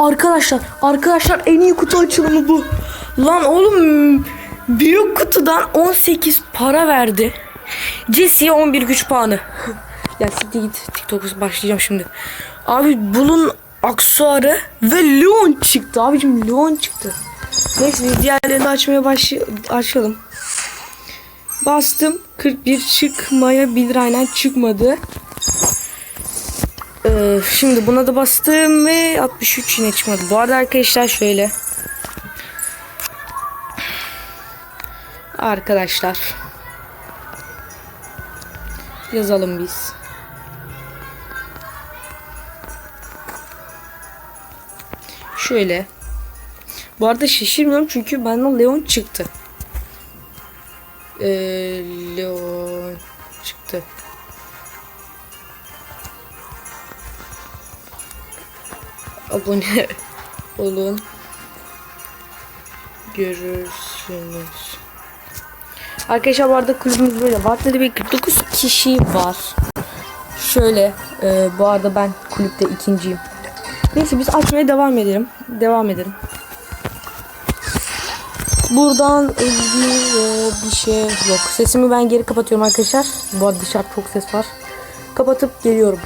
Arkadaşlar, arkadaşlar en iyi kutu açılımı bu. Lan oğlum büyük kutudan 18 para verdi. Jesse'ye 11 güç puanı. ya siktir git. TikTok'a başlayacağım şimdi. Abi bulun aksuarı ve Leon çıktı. Abicim Leon çıktı. Neyse diğerlerini açmaya baş açalım. Bastım. 41 çıkmayabilir aynen çıkmadı. Ee, şimdi buna da bastım ve 63 yine çıkmadı. Bu arada arkadaşlar şöyle. Arkadaşlar. Yazalım biz. Şöyle. Bu arada şaşırmıyorum çünkü benden Leon çıktı. Ee, Leon çıktı. Abone olun. Görürsünüz. Arkadaşlar bu arada kulübümüz böyle. Vardı bir 49 kişi var. Şöyle e, bu arada ben kulüpte ikinciyim. Neyse biz açmaya devam edelim. Devam edelim. Buradan bir şey yok. Sesimi ben geri kapatıyorum arkadaşlar. Bu arada dışarı çok ses var. Kapatıp geliyorum.